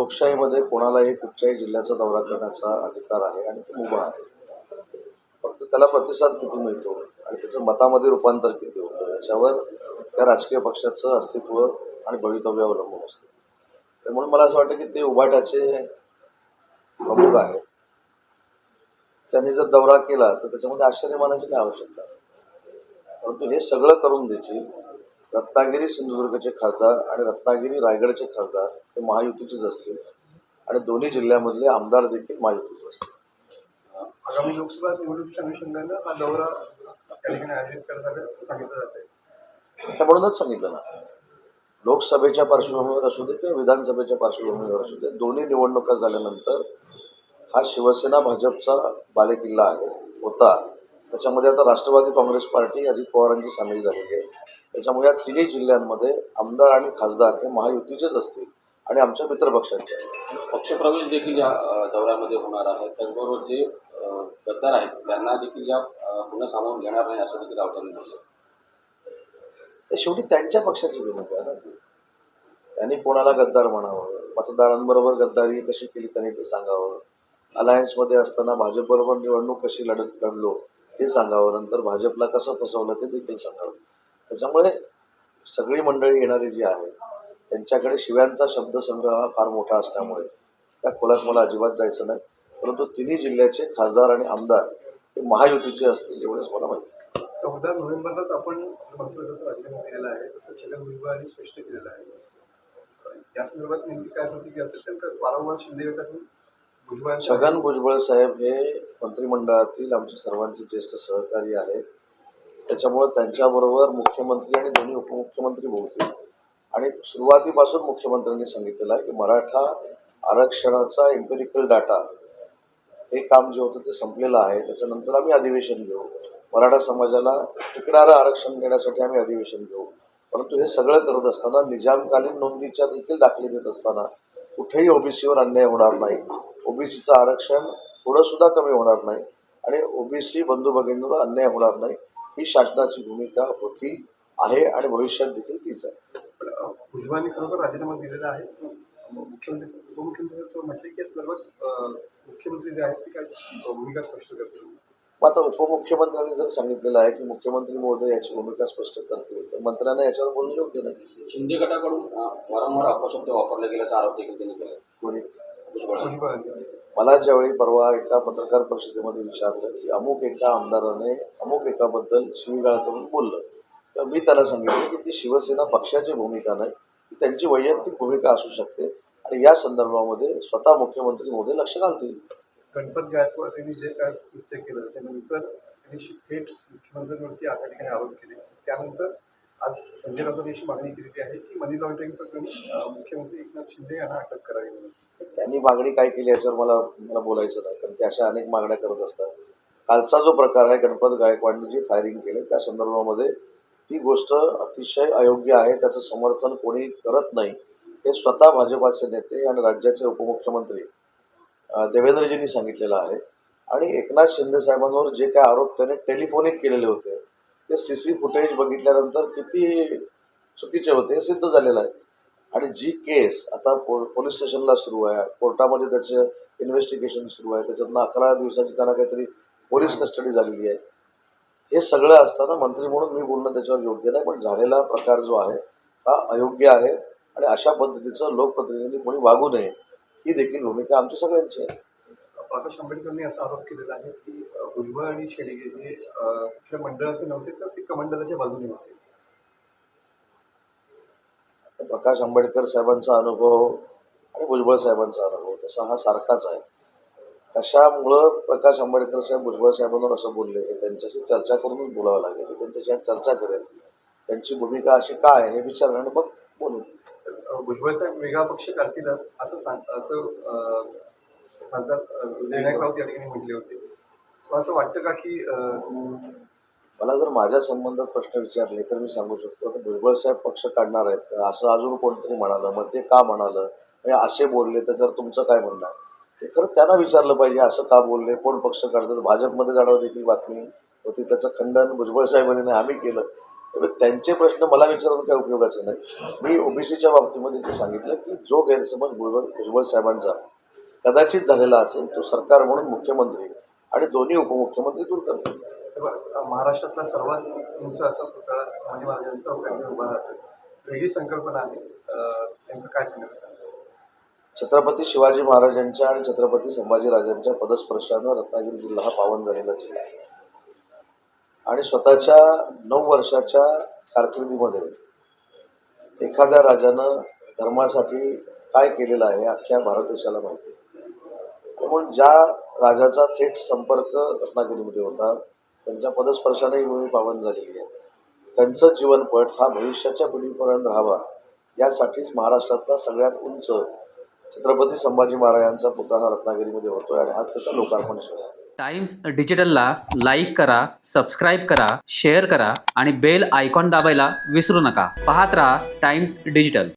लोकशाहीमध्ये कोणालाही कुठच्याही जिल्ह्याचा दौरा करण्याचा अधिकार आहे आणि तो उभा आहे. फक्त त्याला प्रतिसाद किती मिळतो आणि त्याचं मतामध्ये रूपांतर किती होतं याच्यावर त्या राजकीय पक्षाचं अस्तित्व आणि भवितव्य अवलंबून असतं. त्यामुळे मला असं वाटतं की ते उभाटाचे प्रमुख आहेत. त्यांनी जर दौरा केला तर त्याच्यामध्ये आश्चर्य मानायची काय आवश्यकता परंतु हे सगळं करून देखील रत्नागिरी सिंधुदुर्गचे खासदार आणि रत्नागिरी रायगडचे खासदार हे महायुतीचेच असतील. आणि दोन्ही जिल्ह्यामधले आमदार देखील महायुतीचे असतील. आगामी लोकसभा निवडणुकीच्या अनुषंगानं हा दौरा त्या ठिकाणी आयोजित करण्यात आला असं सांगितलं जात आहे. तर म्हणूनच सांगितलं ना. लोकसभेच्या पार्श्वभूमीवर असू दे किंवा विधानसभेच्या पार्श्वभूमीवर असू दे दोन्ही निवडणुका झाल्यानंतर हा शिवसेना भाजपचा बालेकिल्ला आहे होता. त्याच्यामध्ये आता राष्ट्रवादी काँग्रेस पार्टी अजित पवारांची सामील झालेली आहे. त्याच्यामुळे या तिन्ही जिल्ह्यांमध्ये आमदार आणि खासदार हे महायुतीचेच असतील आणि आमच्या मित्रपक्षांचे असतील. पक्षप्रवेश देखील या दौऱ्यामध्ये होणार आहे. त्याचबरोबर जे गद्दार आहेत त्यांना देखील या पुन्हा सामावून घेणार नाही असं देखील राऊतांनी म्हटलं ते शेवटी त्यांच्या पक्षाची भूमिका आहे ना ती. त्यांनी कोणाला गद्दार म्हणावं? मतदारांबरोबर गद्दारी कशी केली त्यांनी ते सांगावं? अलायन्समध्ये असताना भाजपबरोबर निवडणूक कशी लढत लढलो? हे सांगावं. नंतर भाजपला कसं फसवलं ते देखील सांगावं. त्याच्यामुळे सगळी मंडळी येणारी जी आहेत त्यांच्याकडे शिव्यांचा शब्दसंग्रह हा फार मोठा असल्यामुळे त्या खोलात मला अजिबात जायचं नाही. परंतु तिन्ही जिल्ह्याचे खासदार आणि आमदार हे महायुतीचे असतील एवढंच मला माहिती चौदा नोव्हेंबरलाच आपण मंत्रिपदाचा राजीनामा दिलेला आहे तसं छगन भुजबळांनी स्पष्ट केलेलं आहे. या संदर्भात नेमकी काय प्रतिक्रिया असेल? तर वारंवार शिंदे गटातून छगन भुजबळ साहेब हे मंत्रिमंडळातील आमचे सर्वांचे ज्येष्ठ सहकारी आहेत. त्याच्यामुळं त्यांच्याबरोबर मुख्यमंत्री आणि दोन्ही उपमुख्यमंत्री बोलतील. आणि सुरुवातीपासून मुख्यमंत्र्यांनी सांगितलेलं आहे की मराठा आरक्षणाचा एम्पेरिकल डाटा हे काम जे होतं ते संपलेलं आहे. त्याच्यानंतर आम्ही अधिवेशन घेऊ. मराठा समाजाला टिकणारं आरक्षण देण्यासाठी आम्ही अधिवेशन घेऊ. परंतु हे सगळं करत असताना निजामकालीन नोंदीच्या देखील दाखले देत असताना कुठेही ओबीसीवर अन्याय होणार नाही. ओबीसीचं आरक्षण थोडंसुद्धा कमी होणार नाही आणि ओबीसी बंधू भगिनींवर अन्याय होणार नाही ही शासनाची भूमिका होती आहे आणि भविष्यात देखील तीच आहे. भुजबळांनी खरोखर राजीनामा दिलेला आहे. मुख्यमंत्री उपमुख्यमंत्री तर म्हटले की संदर्भात मुख्यमंत्री जे आहेत ते काय भूमिका स्पष्ट करतील? मग आता उपमुख्यमंत्र्यांनी जर सांगितलेलं आहे की मुख्यमंत्री महोदय याची भूमिका स्पष्ट करतील तर मंत्र्यांना याच्यावर बोलणं योग्य नाही. शिंदे गटाकडून वारंवार अपशब्द वापरले गेल्याचा आरोप देखील त्यांनी केला कोणी? मला ज्यावेळी परवा एका पत्रकार परिषदेमध्ये विचारलं की अमुक एका आमदाराने अमुक एकाबद्दल शिवीगाळ करून बोललं तर मी त्याला सांगितलं की ती शिवसेना पक्षाची भूमिका नाही ती त्यांची वैयक्तिक भूमिका असू शकते आणि या संदर्भामध्ये स्वतः मुख्यमंत्री मोदी लक्ष घालतील. गणपत गायकवाड यांनी जे काय कृत्य केलं त्यानंतर त्यांनी थेट मुख्यमंत्र्यांवरती आता आरोप केले. त्यानंतर आज संजय राऊत यांची मागणी केलेली आहे की मनी लॉन्ड्रिंग प्रकरणी मुख्यमंत्री एकनाथ शिंदे यांना अटक करावी म्हणून. त्यांनी मागणी काय केली याच्यावर मला मला बोलायचं नाही कारण ते अशा अनेक मागण्या करत असतात. कालचा जो प्रकार आहे गणपत गायकवाडने जी फायरिंग केली त्या संदर्भामध्ये ती गोष्ट अतिशय अयोग्य आहे त्याचं समर्थन कोणी करत नाही. हे स्वतः भाजपाचे नेते आणि राज्याचे उपमुख्यमंत्री देवेंद्रजींनी सांगितलेलं आहे. आणि एकनाथ शिंदे साहेबांवर जे काय आरोप त्याने टेलिफोनिक केलेले होते ते सी सी फुटेज बघितल्यानंतर किती चुकीचे होते हे सिद्ध झालेलं आहे. आणि जी केस आता पो पोलीस स्टेशनला सुरू आहे कोर्टामध्ये त्याचं इन्व्हेस्टिगेशन सुरू आहे त्याच्यातनं अकरा दिवसाची त्यांना काहीतरी पोलीस कस्टडी झालेली आहे. हे सगळं असताना मंत्री म्हणून मी बोलणं त्याच्यावर योग्य नाही पण झालेला प्रकार जो आहे हा अयोग्य आहे. आणि अशा पद्धतीचं लोकप्रतिनिधी कोणी वागू नये ही देखील भूमिका आमची सगळ्यांची आहे. प्रकाश आंबेडकरांनी असा आरोप केलेला आहे की भुजबळ आणि शेडगे हे कुठल्या मंडळाचे नव्हते तर ते कमंडलाच्या बाजूने होते. आता प्रकाश आंबेडकर साहेबांचा अनुभव आणि भुजबळ साहेबांचा अनुभव तसा हा सारखाच आहे. कशामुळं प्रकाश आंबेडकर साहेब भुजबळ साहेबांवर असं बोलले हे त्यांच्याशी चर्चा करूनच बोलावं लागेल मी त्यांच्याशी चर्चा करेल. त्यांची भूमिका अशी काय आहे हे विचारलं आणि मग बोलू. भुजबळ साहेब वेगळा पक्ष काढतील असं सांग असं खासदार विनायक राऊत या ठिकाणी म्हटले होते. असं वाटतं का की मला जर माझ्या संबंधात प्रश्न विचारले तर मी सांगू शकतो आता भुजबळ साहेब पक्ष काढणार आहेत का? असं अजून कोणतरी म्हणालं? मग ते का म्हणालं? म्हणजे असे बोलले त्याच्यावर तुमचं काय म्हणणं आहे? ते खरं त्यांना विचारलं पाहिजे असं का बोलले? कोण पक्ष काढतात भाजपमध्ये जाणार देखील बातमी होती. त्याचं खंडन भुजबळ साहेबांनी आम्ही केलं. त्यांचे प्रश्न मला विचारून काही उपयोगाचे नाही. मी ओबीसीच्या बाबतीमध्ये जे सांगितलं की जो गैरसमज भुजबळ भुजबळ साहेबांचा कदाचित झालेला असेल तो सरकार म्हणून मुख्यमंत्री आणि दोन्ही उपमुख्यमंत्री दूर तेव्हा महाराष्ट्रातला सर्वात उंच असा पुतळा संभाजी महाराजांचा उभा राहतो. वेगळी संकल्पना आहे. नेमकं काय सांगायचं सांगा छत्रपती शिवाजी महाराजांच्या आणि छत्रपती संभाजीराजांच्या पदस्पर्शानं रत्नागिरी जिल्हा हा पावन झालेला जिल्हा आहे. आणि स्वतःच्या नऊ वर्षाच्या कारकिर्दीमध्ये एखाद्या राजानं धर्मासाठी काय केलेलं आहे अख्ख्या भारत देशाला माहिती त्यामुळे ज्या राजाचा थेट संपर्क रत्नागिरीमध्ये होता त्यांच्या पदस्पर्शाने ही भूमी पावन झालेली आहे. त्यांचं जीवनपट हा भविष्याच्या पिढीपर्यंत राहावा यासाठीच महाराष्ट्रातला सगळ्यात उंच छत्रपती संभाजी महाराजांचा पुतळा हा रत्नागिरीमध्ये होतोय आणि आज त्याचा लोकार्पण सोहळा टाइम्स डिजिटलला लाईक करा सबस्क्राईब करा शेअर करा आणि बेल आयकॉन दाबायला विसरू नका. पाहत राहा टाइम्स डिजिटल.